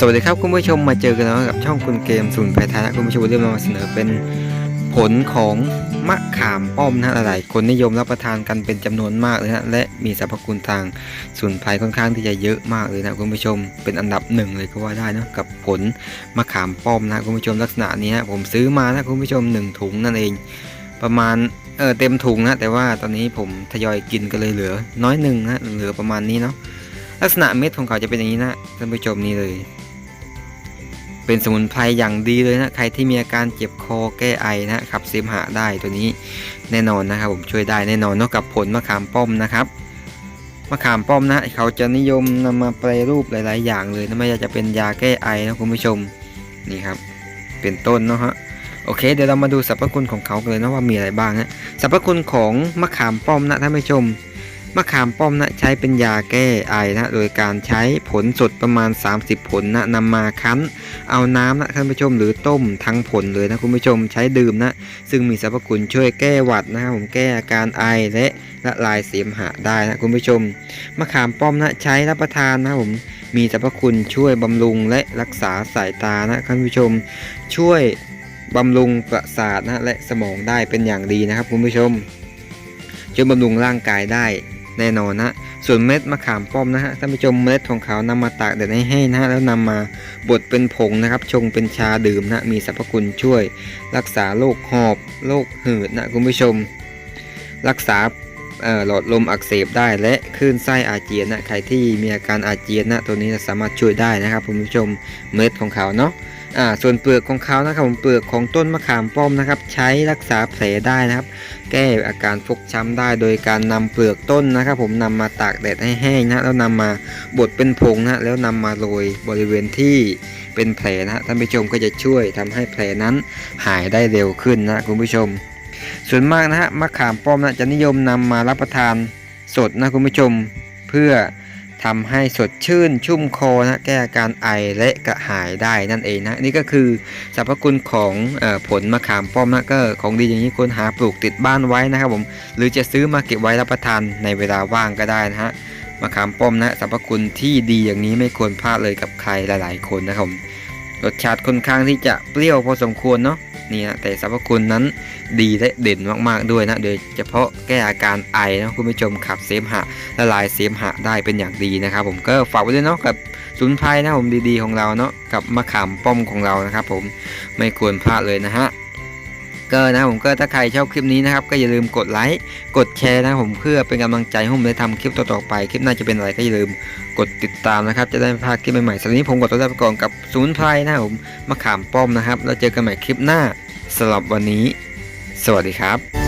สวัสดีครับคุณผู้ชมมาเจอกันแล้วกับช่องคุณเกมศูนย์ไพไทนะคุณผู้ชมวันนี้เรามาเสนอเป็นผลของมะขามป้อมนะหลายคนนิยมรับประทานกันเป็นจำนวนมากเลยนะและมีสรรพคุณทางสมุนไพรค่อนข้างที่จะเยอะมากเลยนะคุณผู้ชมเป็นอันดับหนึ่งเลยก็ว่าได้นะกับผลมะขามป้อมนะคุณผู้ชมลักษณะนี้นะผมซื้อมานะคุณผู้ชมหนึ่งถุงนั่นเอง ประมาณเออเต็มถุงนะแต่ว่าตอนนี้ผมทยอยกินก็เลยเหลือ น้อยหนึ่งนะเหลือประมาณนี้เนาะลักษณะเม็ดของเขาจะเป็นอย่างนี้นะท่านผู้ชมนี่เลย เป็นสมุนไพรอย่างดีเลยนะใครที่มีอาการเจ็บคอแก้ไอนะขับเสมหะได้ตัวนี้แน่นอนนะครับผมช่วยได้แน่นอนนอกกับผลมะขามป้อมนะครับมะขามป้อมนะเขาจะนิยมนำมาแปรรูปหลาย ๆ อย่างเลยนะไม่ว่าจะเป็นยาแก้ไอนะคุณผู้ชมนี่ครับ เป็นต้นเนาะฮะโอเค เดี๋ยวเรามาดูสรรพคุณของเขากันเลยนะว่ามีอะไรบ้างนะสรรพคุณของมะขามป้อมนะท่านผู้ชม มะขามป้อมนะใช้เป็นยาแก้ไอนะโดยการใช้ผลสดประมาณ 30 ผลนะนำมาคั้น เอาน้ำนะท่านผู้ชมหรือต้มทั้งผลเลยนะคุณผู้ชมใช้ดื่มนะ ซึ่งมีสรรพคุณช่วยแก้หวัดนะครับผมแก้อาการไอและละลายเสมหะได้นะคุณผู้ชมมะขามป้อมนะใช้รับประทานนะผมมีสรรพคุณช่วยบำรุงและรักษาสายตานะท่านผู้ชม ช่วยบำรุงประสาทนะและสมองได้เป็นอย่างดีนะครับคุณผู้ชมช่วยบำรุงร่างกายได้ แน่นอนนะส่วนเม็ดมะขามป้อมนะฮะท่านผู้ชมเมล็ดของเขานำมาตากแดดให้แห้งนะฮะแล้วนำมาบดเป็นผงนะครับ ชงเป็นชาดื่มนะมีสรรพคุณช่วย รักษาโรคหอบโรคหืดนะคุณผู้ชม รักษาหลอดลมอักเสบได้และคลื่นไส้อาเจียนนะใครที่มีอาการอาเจียนนะตัวนี้สามารถช่วยได้นะครับคุณผู้ชมเม็ดของเขาเนาะ อ่าส่วนเปลือกของเขานะครับผมเปลือกของต้นมะขามป้อมนะครับ ใช้รักษาแผลได้นะครับ แก้อาการฟกช้ำได้โดยการนำเปลือกต้นนะครับ ผมนำมาตากแดดให้แห้งนะแล้วนำมาบดเป็นผงนะแล้วนำมาโรยบริเวณที่เป็นแผลนะท่านผู้ชมก็จะช่วยทำให้แผลนั้นหายได้เร็วขึ้นนะคุณผู้ชม ส่วนมากนะฮะมะขามป้อมนะจะนิยมนำมารับประทานสดนะคุณผู้ชม เพื่อ ทำให้สดชื่นชุ่มคอนะแก้อาการไอและกระหายได้นั่นเองนะนี่ก็คือสรรพคุณของอผลมะขามป้อมนะก็ของดีอย่างนี้ควรหาปลูกติดบ้านไว้นะครับผมหรือจะซื้อมาเก็บไว้รับประทานในเวลาว่างก็ได้นะฮะมะขามป้อมนะสรรพคุณที่ดีอย่างนี้ไม่ควรพลาดเลยกับใครหลาย ๆ คนนะครับรสชาติค่อนข้างที่จะเปรี้ยวพอสมควรเนาะ นี่นะแต่สรรพคุณนั้นดีและเด่นมากๆด้วยนะโดยเฉพาะแก้อาการไอนะคุณผู้ชมขับเสมหะละลายเสมหะได้เป็นอย่างดีนะครับ ผมก็ฝากไว้ด้วยเนาะกับสุนไพรนะผมดีๆของเราเนาะกับมะขามป้อมของเรานะครับ ผมไม่ควรพลาดเลยนะฮะ ก็นะผมก็ถ้าใครชอบคลิปนี้นะครับก็อย่าลืมกดไลค์กดแชร์นะผมเพื่อเป็นกำลังใจให้ผมได้ทำคลิปต่อๆไปคลิปหน้าจะเป็นอะไรก็อย่าลืมกดติดตามนะครับ จะได้ไม่พลาดคลิปใหม่ๆสำหรับวันนี้ผมกดตัวลาไปก่อนกับศูนย์ไพรนะผมมะขามป้อมนะครับ แล้วเจอกันใหม่คลิปหน้าสำหรับวันนี้ สวัสดีครับ